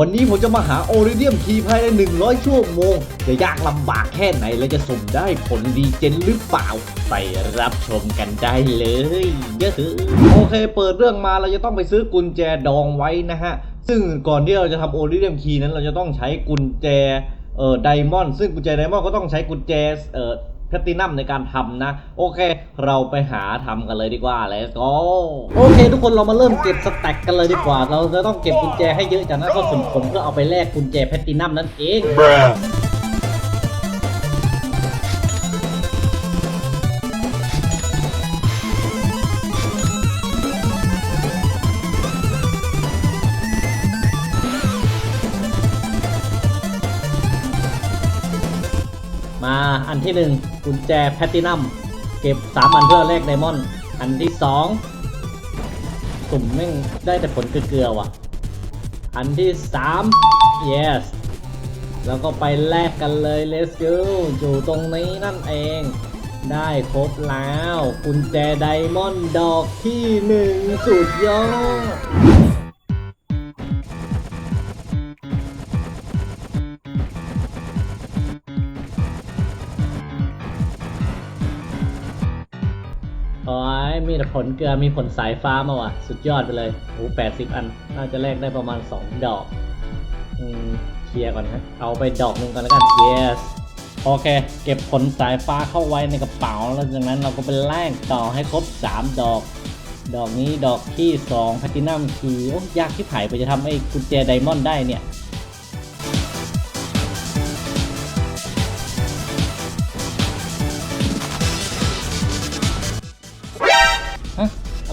วันนี้ผมจะมาหาโอริเดียมทีภายใน 100 ชั่วโมง จะยากลำบากแค่ไหนและจะสมได้ผลดีเจนหรือเปล่า ไปรับชมกันได้เลยเยอะโอเค เปิดเรื่องมาเราจะต้องไปซื้อกุญแจดองไว้นะฮะ ซึ่งก่อนที่เราจะทำโอริเดียมคีนั้นเราจะต้องใช้กุญแจเอ่อไดมอนด์ซึ่งกุญแจไดมอนด์ก็ต้องใช้กุญแจเอ่อ แพลตินัมในการทำนะ โอเค เราไปหาทำกันเลยดีกว่า let's go โอเค ทุกคนเรามาเริ่มเก็บสแต็กกันเลยดีกว่า เราจะต้องเก็บกุญแจให้เยอะจากนั้นก็สุ่มผลเพื่อเอาไปแลกกุญแจแพลตินัมนั่นเอง อันที่หนึ่งกุญแจแพลตินัมเก็บสามอันเพื่อแลกไดมอนด์อันที่สองสุ่มแม่งได้แต่ผลเกลือว่ะ อันที่สาม yes แล้วก็ไปแลกกันเลย let's go อยู่ตรงนี้นั่นเอง ได้ครบแล้วกุญแจไดมอนด์ดอกที่หนึ่งสุดยอด โอ้ยมีแต่ผลเกลือมีผลสายฟ้ามาว่ะ สุดยอดไปเลยโอ้แปดสิบอัน น่าจะแลกได้ประมาณ2ดอก อืม เคลียร์ก่อนครับเอาไปดอกหนึ่งก่อนแล้วกัน yes โอเค เก็บผลสายฟ้าเข้าไว้ในกระเป๋า แล้วจากนั้นเราก็ไปแลกต่อให้ครบ 3 ดอก ดอกนี้ดอกที่2 p l a t i n u m คือโอ้ยากที่ไผ่ไปจะทำไอ้กุญแจไดมอนด์ได้เนี่ย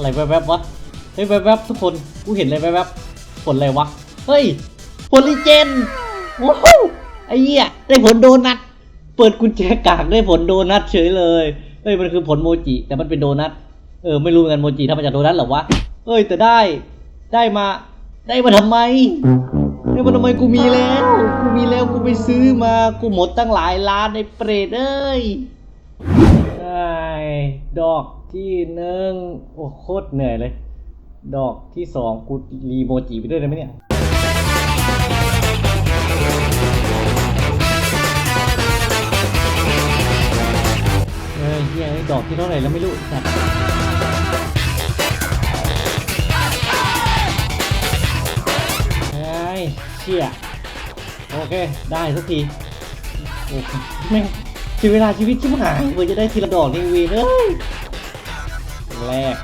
อะไรแวบๆวะเฮ้ยแวบๆทุกคนกูเห็นอะไรแวบๆผลอะไรวะเฮ้ยผลลีเจนว้าวไอ้เหี้ยได้ผลโดนัทเปิดกุญแจกากได้ผลโดนัทเฉยเลยเฮ้ยมันคือผลโมจิแต่มันเป็นโดนัทเออไม่รู้เหมือนกันโมจิทำมาจากโดนัทหรอวะเอ้ยแต่ได้ได้มาได้มาทำไมได้มาทำไมกูมีแล้วกูมีแล้วกูไปซื้อมากูหมดตั้งหลายล้านในเปรตเอ้ยใช่ดอก ที่หนึ่งโอ้โคตรเหนื่อยเลย ดอกที่สองกูรีโมจิไปด้วยได้ไหมเนี่ยเฮ้ยเฮียดอกที่เท่าไหร่แล้วไม่รู้สัตว์เฮ้ยเชี่ยโอเค ได้สักทีโอ้โหแม่ชีเวลาชีวิตชิบหายเพื่อจะได้ทีละดอกนี่เวีเอ้ย แรก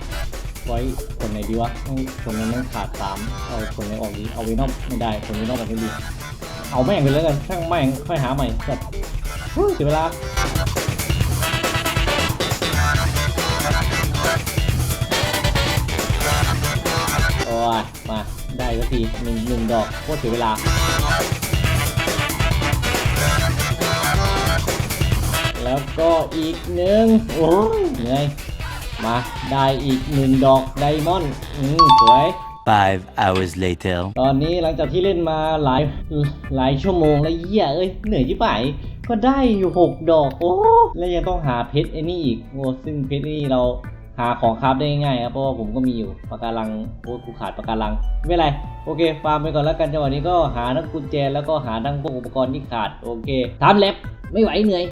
ไว้คนไหนดีวะต้องคนนั้นต้องขาดสามเอาคนไหนออกดีเอาวีนอมไม่ได้คนวีนอมออกไม่ดีเอาแม่งไปเลยกันช่างแม่งค่อยหาใหม่แบบเสียเวลาโอ้ยมาได้สักทีหนึ่งหนึ่งดอกโคตรเสียเวลา แล้วก็อีกหนึ่งโอ้ยเหนื่อย มาได้อีกหนึ่งดอกไดมอนด์อืมสวย Five hours later. ตอนนี้หลังจากที่เล่นมาหลายหลายชั่วโมงแล้วเหี้ยเอ้ยเหนื่อยที่ไหนก็ได้อยู่หกดอกโอ้แล้วยังต้องหาเพชรไอ้นี่อีกโอ้ซึ่งเพชรนี่เราหาของคราฟได้ง่ายๆครับเพราะว่าผมก็มีอยู่ปากการังโอ้กูขาดปากการัง ไม่เป็นไร โอเคฟาร์มไปก่อนแล้วกันจังหวะนี้ก็หาทั้งกุญแจแล้วก็หาทั้งพวกอุปกรณ์ที่ขาดโอเคทำเล็บไม่ไหวเหนื่อย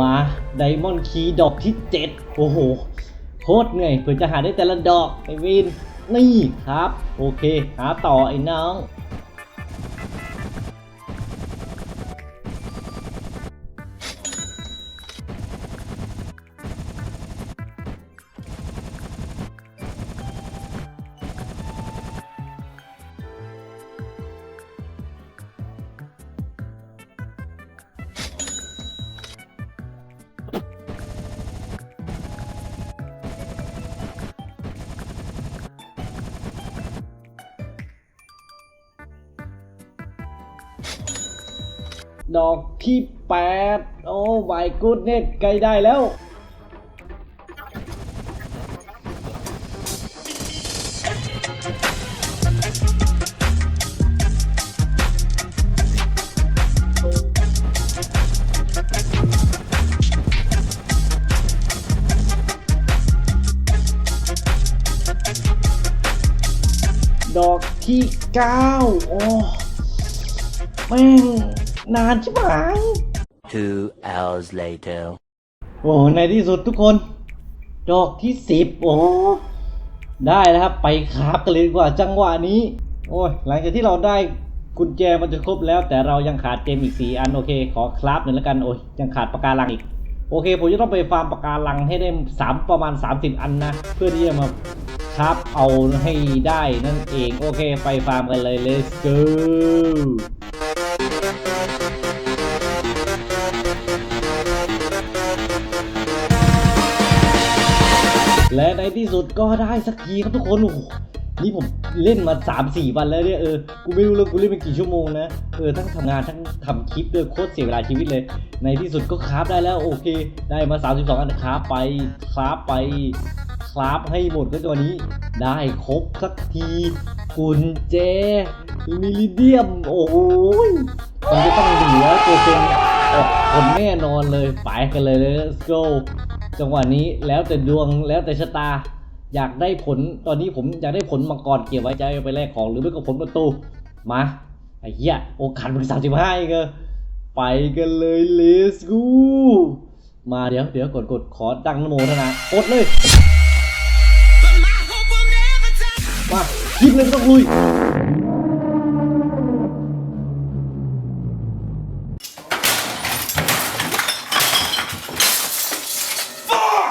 มาไดมอนด์คีดอกที่ 7 โอ้โหโคตรเหนื่อยเพื่อจะหาได้แต่ละดอกไอวินนี่ครับ โอเค หาต่อไอ้น้อง ดอกที่แปดโอ้ my goodness ใกล้ได้แล้ว ดอกที่เก้าโอ้ แม่ง นานชิบหาย Two hours later. โอ้ในที่สุดทุกคน ดอกที่สิบโอ้ได้แล้วครับ ไปคราฟกันเลยดีกว่าจังหวะนี้ โอ้ยหลังจากที่เราได้กุญแจมันจะครบแล้ว แต่เรายังขาดเจมอีกสี่อันโอเค ขอคราฟหนึ่งแล้วกันโอ้ยยังขาดปากการังอีก โอเค ผมจะต้องไปฟาร์มปากการังให้ได้สามประมาณ 30 อันนะ เพื่อที่จะมาคราฟเอาให้ได้นั่นเอง โอเค ไปฟาร์มกันเลย let's go และในที่สุดก็ได้สักทีครับทุกคนโอ้โหนี่ผมเล่นมา3 4วันแล้วเนี่ยเออ กูไม่รู้เลยกูเล่นไปกี่ชั่วโมงนะ เออ ทั้งทำงานทั้งทำคลิปด้วยโคตรเสียเวลาชีวิตเลย ในที่สุดก็คราฟได้แล้วโอเค ได้มา 32 อันคราฟไปคราฟไปคราฟให้หมดก็ตัวนี้ ได้ครบสักที กุญแจมิลิเดียม โอ้ยมันจะต้องเหลือตัวเป็นออกผลแน่นอนเลย ไปกันเลย let's go จังหวะนี้แล้วแต่ดวงแล้วแต่ชะตา อยากได้ผลตอนนี้ผมอยากได้ผลมังกรเก็บไว้จะเอาไปแลกของหรือไม่ก็ผลประตูมาไอ้เหี้ยโอกาสมันสามสิบห้าเองเออไปกันเลย let's go มาเดี๋ยวเดี๋ยวกดกดขอดังนโมทนากดเลยมาคิดเลยไม่ต้องลุย